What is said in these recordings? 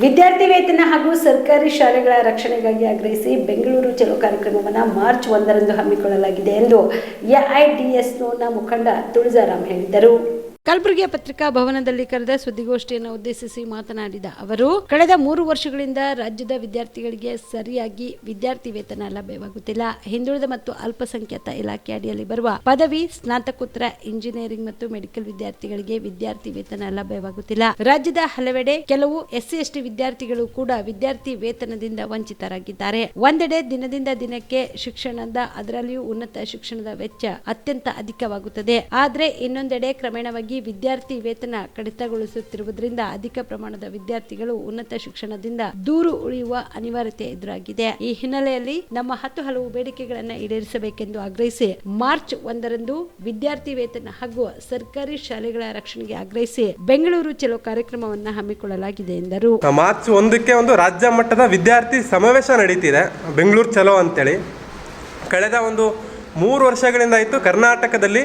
ವಿದ್ಯಾರ್ಥಿ ವೇತನ ಹಾಗೂ ಸರ್ಕಾರಿ ಶಾಲೆಗಳ ರಕ್ಷಣೆಗಾಗಿ ಆಗ್ರಹಿಸಿ ಬೆಂಗಳೂರು ಚಲೋ ಕಾರ್ಯಕ್ರಮವನ್ನು ಮಾರ್ಚ್ ಒಂದರಂದು ಹಮ್ಮಿಕೊಳ್ಳಲಾಗಿದೆ ಎಂದು ಎಐಡಿಎಸ್ನ ಮುಖಂಡ ತುಳಜಾರಾಮ್ ಹೇಳಿದರು. ಕಲಬುರಗಿಯ ಪತ್ರಿಕಾ ಭವನದಲ್ಲಿ ಕರೆದ ಸುದ್ದಿಗೋಷ್ಠಿಯನ್ನು ಉದ್ದೇಶಿಸಿ ಮಾತನಾಡಿದ ಅವರು, ಕಳೆದ ಮೂರು ವರ್ಷಗಳಿಂದ ರಾಜ್ಯದ ವಿದ್ಯಾರ್ಥಿಗಳಿಗೆ ಸರಿಯಾಗಿ ವಿದ್ಯಾರ್ಥಿ ವೇತನ ಲಭ್ಯವಾಗುತ್ತಿಲ್ಲ. ಹಿಂದುಳಿದ ಮತ್ತು ಅಲ್ಪಸಂಖ್ಯಾತ ಇಲಾಖೆ ಅಡಿಯಲ್ಲಿ ಬರುವ ಪದವಿ, ಸ್ನಾತಕೋತ್ತರ ಇಂಜಿನಿಯರಿಂಗ್ ಮತ್ತು ಮೆಡಿಕಲ್ ವಿದ್ಯಾರ್ಥಿಗಳಿಗೆ ವಿದ್ಯಾರ್ಥಿ ವೇತನ ಲಭ್ಯವಾಗುತ್ತಿಲ್ಲ. ರಾಜ್ಯದ ಹಲವೆಡೆ ಕೆಲವು ಎಸ್ಸಿ, ಎಸ್ಟಿ ವಿದ್ಯಾರ್ಥಿಗಳು ಕೂಡ ವಿದ್ಯಾರ್ಥಿ ವೇತನದಿಂದ ವಂಚಿತರಾಗಿದ್ದಾರೆ. ಒಂದೆಡೆ ದಿನದಿಂದ ದಿನಕ್ಕೆ ಶಿಕ್ಷಣದ, ಅದರಲ್ಲಿಯೂ ಉನ್ನತ ಶಿಕ್ಷಣದ ವೆಚ್ಚ ಅತ್ಯಂತ ಅಧಿಕವಾಗುತ್ತದೆ. ಆದರೆ ಇನ್ನೊಂದೆಡೆ ಕ್ರಮೇಣವಾಗಿ ವಿದ್ಯಾರ್ಥಿ ವೇತನ ಕಡಿತಗೊಳಿಸುತ್ತಿರುವುದರಿಂದ ಅಧಿಕ ಪ್ರಮಾಣದ ವಿದ್ಯಾರ್ಥಿಗಳು ಉನ್ನತ ಶಿಕ್ಷಣದಿಂದ ದೂರು ಉಳಿಯುವ ಅನಿವಾರ್ಯತೆ ಎದುರಾಗಿದೆ. ಈ ಹಿನ್ನೆಲೆಯಲ್ಲಿ ನಮ್ಮ ಹತ್ತು ಹಲವು ಬೇಡಿಕೆಗಳನ್ನು ಈಡೇರಿಸಬೇಕೆಂದು ಆಗ್ರಹಿಸಿ ಮಾರ್ಚ್ ಒಂದರಂದು ವಿದ್ಯಾರ್ಥಿ ವೇತನ ಹಾಗೂ ಸರ್ಕಾರಿ ಶಾಲೆಗಳ ರಕ್ಷಣೆಗೆ ಆಗ್ರಹಿಸಿ ಬೆಂಗಳೂರು ಚಲೋ ಕಾರ್ಯಕ್ರಮವನ್ನು ಹಮ್ಮಿಕೊಳ್ಳಲಾಗಿದೆ ಎಂದರು. ಮಾರ್ಚ್ ಒಂದಕ್ಕೆ ಒಂದು ರಾಜ್ಯ ಮಟ್ಟದ ವಿದ್ಯಾರ್ಥಿ ಸಮಾವೇಶ ನಡೀತಿದೆ. ಬೆಂಗಳೂರು ಚಲೋ ಅಂತೇಳಿ. ಕಳೆದ ಒಂದು ಮೂರು ವರ್ಷಗಳಿಂದ ಆಯಿತು ಕರ್ನಾಟಕದಲ್ಲಿ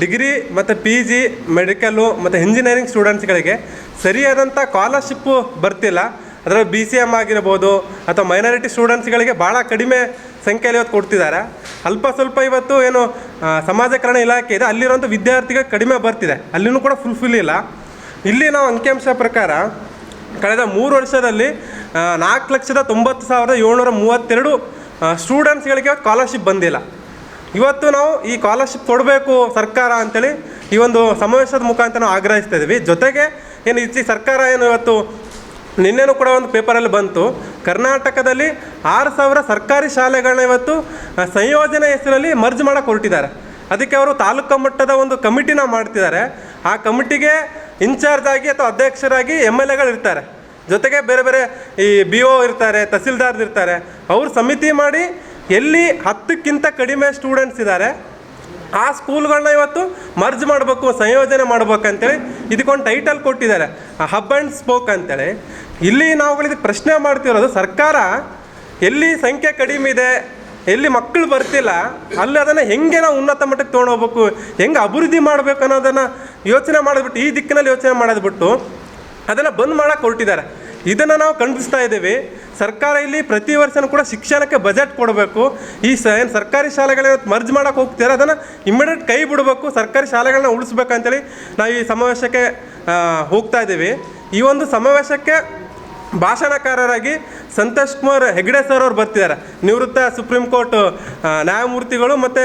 ಡಿಗ್ರಿ ಮತ್ತು ಪಿ ಜಿ ಮೆಡಿಕಲ್ಲು ಮತ್ತು ಇಂಜಿನಿಯರಿಂಗ್ ಸ್ಟೂಡೆಂಟ್ಸ್ಗಳಿಗೆ ಸರಿಯಾದಂಥ ಸ್ಕಾಲರ್ಶಿಪ್ಪು ಬರ್ತಿಲ್ಲ. ಅದರಲ್ಲಿ ಬಿ ಸಿ ಎಂ ಆಗಿರ್ಬೋದು ಅಥವಾ ಮೈನಾರಿಟಿ ಸ್ಟೂಡೆಂಟ್ಸ್ಗಳಿಗೆ ಭಾಳ ಕಡಿಮೆ ಸಂಖ್ಯೆಯಲ್ಲಿ ಇವತ್ತು ಕೊಡ್ತಿದ್ದಾರೆ. ಅಲ್ಪ ಸ್ವಲ್ಪ ಇವತ್ತು ಏನು ಸಮಾಜಕರಣ ಇಲಾಖೆ ಇದೆ. ಅಲ್ಲಿರುವಂಥ ವಿದ್ಯಾರ್ಥಿಗೆ ಕಡಿಮೆ ಬರ್ತಿದೆ. ಅಲ್ಲಿನೂ ಕೂಡ ಫುಲ್ಫಿಲ್ ಇಲ್ಲ. ಇಲ್ಲಿ ನಾವು ಅಂಕಿಅಂಶ ಪ್ರಕಾರ ಕಳೆದ ಮೂರು ವರ್ಷದಲ್ಲಿ ನಾಲ್ಕು ಲಕ್ಷದ ತೊಂಬತ್ತು ಸಾವಿರದ ಏಳ್ನೂರ ಮೂವತ್ತೆರಡು ಸ್ಟೂಡೆಂಟ್ಸ್ಗಳಿಗೆ ಸ್ಕಾಲರ್ಶಿಪ್ ಬಂದಿಲ್ಲ. ಇವತ್ತು ನಾವು ಈ ಸ್ಕಾಲರ್ಶಿಪ್ ಕೊಡಬೇಕು ಸರ್ಕಾರ ಅಂತೇಳಿ ಈ ಒಂದು ಸಮಾವೇಶದ ಮುಖಾಂತರ ನಾವು ಆಗ್ರಹಿಸ್ತಾ ಇದ್ದೀವಿ. ಜೊತೆಗೆ ಏನು ಈ ಸರ್ಕಾರ ಏನು ಇವತ್ತು ನಿನ್ನೆನೂ ಕೂಡ ಒಂದು ಪೇಪರಲ್ಲಿ ಬಂತು. ಕರ್ನಾಟಕದಲ್ಲಿ ಆರು ಸಾವಿರ ಸರ್ಕಾರಿ ಶಾಲೆಗಳನ್ನ ಇವತ್ತು ಸಂಯೋಜನೆ ಹೆಸರಲ್ಲಿ ಮರ್ಜ್ ಮಾಡೋಕೆ ಹೊರಟಿದ್ದಾರೆ. ಅದಕ್ಕೆ ಅವರು ತಾಲೂಕು ಮಟ್ಟದ ಒಂದು ಕಮಿಟಿನ ಮಾಡ್ತಿದ್ದಾರೆ. ಆ ಕಮಿಟಿಗೆ ಇನ್ಚಾರ್ಜ್ ಆಗಿ ಅಥವಾ ಅಧ್ಯಕ್ಷರಾಗಿ ಎಂ ಎಲ್ ಎಗಳು ಇರ್ತಾರೆ. ಜೊತೆಗೆ ಬೇರೆ ಬೇರೆ ಈ ಬಿ ಒ ಇರ್ತಾರೆ ತಹಸೀಲ್ದಾರ್ ಇರ್ತಾರೆ. ಅವರು ಸಮಿತಿ ಮಾಡಿ ಎಲ್ಲಿ ಹತ್ತಕ್ಕಿಂತ ಕಡಿಮೆ ಸ್ಟೂಡೆಂಟ್ಸ್ ಇದ್ದಾರೆ ಆ ಸ್ಕೂಲ್ಗಳನ್ನ ಇವತ್ತು ಮರ್ಜ್ ಮಾಡಬೇಕು, ಸಂಯೋಜನೆ ಮಾಡ್ಬೇಕಂತೇಳಿ ಇದಕ್ಕೊಂದು ಟೈಟಲ್ ಕೊಟ್ಟಿದ್ದಾರೆ. ಹಬ್ ಆ್ಯಂಡ್ ಸ್ಪೋಕ್ ಅಂತೇಳಿ. ಇಲ್ಲಿ ನಾವುಗಳು ಇದಕ್ಕೆ ಪ್ರಶ್ನೆ ಮಾಡ್ತಿರೋದು ಸರ್ಕಾರ ಎಲ್ಲಿ ಸಂಖ್ಯೆ ಕಡಿಮೆ ಇದೆ, ಎಲ್ಲಿ ಮಕ್ಕಳು ಬರ್ತಿಲ್ಲ, ಅಲ್ಲಿ ಅದನ್ನು ಹೆಂಗೆ ನಾವು ಉನ್ನತ ಮಟ್ಟಕ್ಕೆ ತೊಗೊಂಡೋಗ್ಬೇಕು, ಹೆಂಗೆ ಅಭಿವೃದ್ಧಿ ಮಾಡಬೇಕು ಅನ್ನೋದನ್ನು ಯೋಚನೆ ಮಾಡಿದ್ಬಿಟ್ಟು, ಈ ದಿಕ್ಕಿನಲ್ಲಿ ಯೋಚನೆ ಮಾಡೋದು ಬಿಟ್ಟು ಅದನ್ನು ಬಂದ್ ಮಾಡೋಕೆ ಹೊರಟಿದ್ದಾರೆ. ಇದನ್ನು ನಾವು ಖಂಡಿಸ್ತಾ ಇದ್ದೀವಿ. ಸರ್ಕಾರ ಇಲ್ಲಿ ಪ್ರತಿ ವರ್ಷನೂ ಕೂಡ ಶಿಕ್ಷಣಕ್ಕೆ ಬಜೆಟ್ ಕೊಡಬೇಕು. ಈ ಸ, ಏನು ಸರ್ಕಾರಿ ಶಾಲೆಗಳನ್ನ ಮರ್ಜ್ ಮಾಡಕ್ಕೆ ಹೋಗ್ತೀರ, ಅದನ್ನು ಇಮಿಡಿಯೇಟ್ ಕೈ ಬಿಡಬೇಕು. ಸರ್ಕಾರಿ ಶಾಲೆಗಳನ್ನ ಉಳಿಸ್ಬೇಕಂತೇಳಿ ನಾವು ಈ ಸಮಾವೇಶಕ್ಕೆ ಹೋಗ್ತಾ ಇದ್ದೀವಿ. ಈ ಒಂದು ಸಮಾವೇಶಕ್ಕೆ ಭಾಷಣಕಾರರಾಗಿ ಸಂತೋಷ್ ಕುಮಾರ್ ಹೆಗ್ಡೆ ಸರ್ ಅವರು ಬರ್ತಿದ್ದಾರೆ. ನಿವೃತ್ತ ಸುಪ್ರೀಂ ಕೋರ್ಟ್ ನ್ಯಾಯಮೂರ್ತಿಗಳು ಮತ್ತು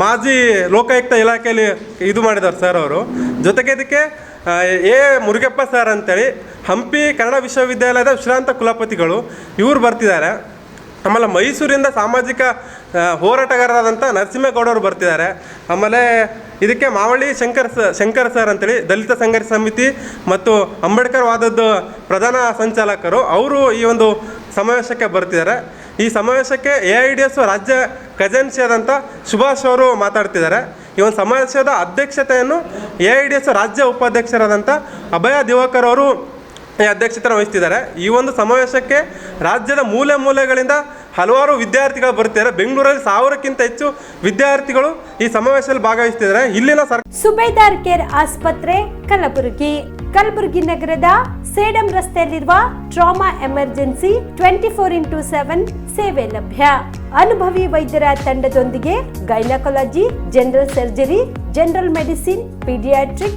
ಮಾಜಿ ಲೋಕಾಯುಕ್ತ ಇಲಾಖೆಯಲ್ಲಿ ಇದು ಮಾಡಿದ್ದಾರೆ ಸರ್ ಅವರು. ಜೊತೆಗೆ ಇದಕ್ಕೆ ಎ, ಮುರುಗಪ್ಪ ಸರ್ ಅಂತೇಳಿ ಹಂಪಿ ಕನ್ನಡ ವಿಶ್ವವಿದ್ಯಾಲಯದ ವಿಶ್ರಾಂತ ಕುಲಪತಿಗಳು ಇವರು ಬರ್ತಿದ್ದಾರೆ. ಆಮೇಲೆ ಮೈಸೂರಿಂದ ಸಾಮಾಜಿಕ ಹೋರಾಟಗಾರರಾದಂಥ ನರಸಿಂಹಗೌಡವರು ಬರ್ತಿದ್ದಾರೆ. ಆಮೇಲೆ ಇದಕ್ಕೆ ಮಾವಳ್ಳಿ ಶಂಕರ್ ಸ, ಶಂಕರ್ ಸರ್ ಅಂತೇಳಿ ದಲಿತ ಸಂಘರ್ಷ ಸಮಿತಿ ಮತ್ತು ಅಂಬೇಡ್ಕರ್ ವಾದದ್ದು ಪ್ರಧಾನ ಸಂಚಾಲಕರು ಅವರು ಈ ಒಂದು ಸಮಾವೇಶಕ್ಕೆ ಬರ್ತಿದ್ದಾರೆ. ಈ ಸಮಾವೇಶಕ್ಕೆ ಎ ಐ ಡಿ ಎಸ್ ರಾಜ್ಯ ಖಜಾನ್ಸಿ ಆದಂಥ ಸುಭಾಷ್ ಅವರು ಮಾತಾಡ್ತಿದ್ದಾರೆ. ಈ ಒಂದು ಸಮಾವೇಶದ ಅಧ್ಯಕ್ಷತೆಯನ್ನು ಎ ಐ ಡಿ ಎಸ್ ರಾಜ್ಯ ಉಪಾಧ್ಯಕ್ಷರಾದಂಥ ಅಭಯ ದಿವಾಕರ್ ಅವರು ಈ ಅಧ್ಯಕ್ಷತೆಯನ್ನು ವಹಿಸ್ತಿದ್ದಾರೆ. ಈ ಒಂದು ಸಮಾವೇಶಕ್ಕೆ ರಾಜ್ಯದ ಮೂಲೆ ಮೂಲೆಗಳಿಂದ ಹಲವಾರು ವಿದ್ಯಾರ್ಥಿಗಳು ಬರ್ತಿದ್ದಾರೆ. ಬೆಂಗಳೂರಲ್ಲಿ ಸಾವಿರಕ್ಕಿಂತ ಹೆಚ್ಚು ವಿದ್ಯಾರ್ಥಿಗಳು ಈ ಸಮಾವೇಶದಲ್ಲಿ ಭಾಗವಹಿಸ್ತಿದ್ದಾರೆ. ಇಲ್ಲಿನ ಸುಬೇದಾರ್ ಕೇರ್ ಆಸ್ಪತ್ರೆ, ಕಲಬುರಗಿ. ಕಲಬುರಗಿ ನಗರದ ಸೇಡಂ ರಸ್ತೆಯಲ್ಲಿರುವ trauma emergency twenty four into seven ಸೇವೆ ಲಭ್ಯ. ಅನುಭವಿ ವೈದ್ಯರ ತಂಡದೊಂದಿಗೆ gynaecology, general surgery, general medicine, paediatric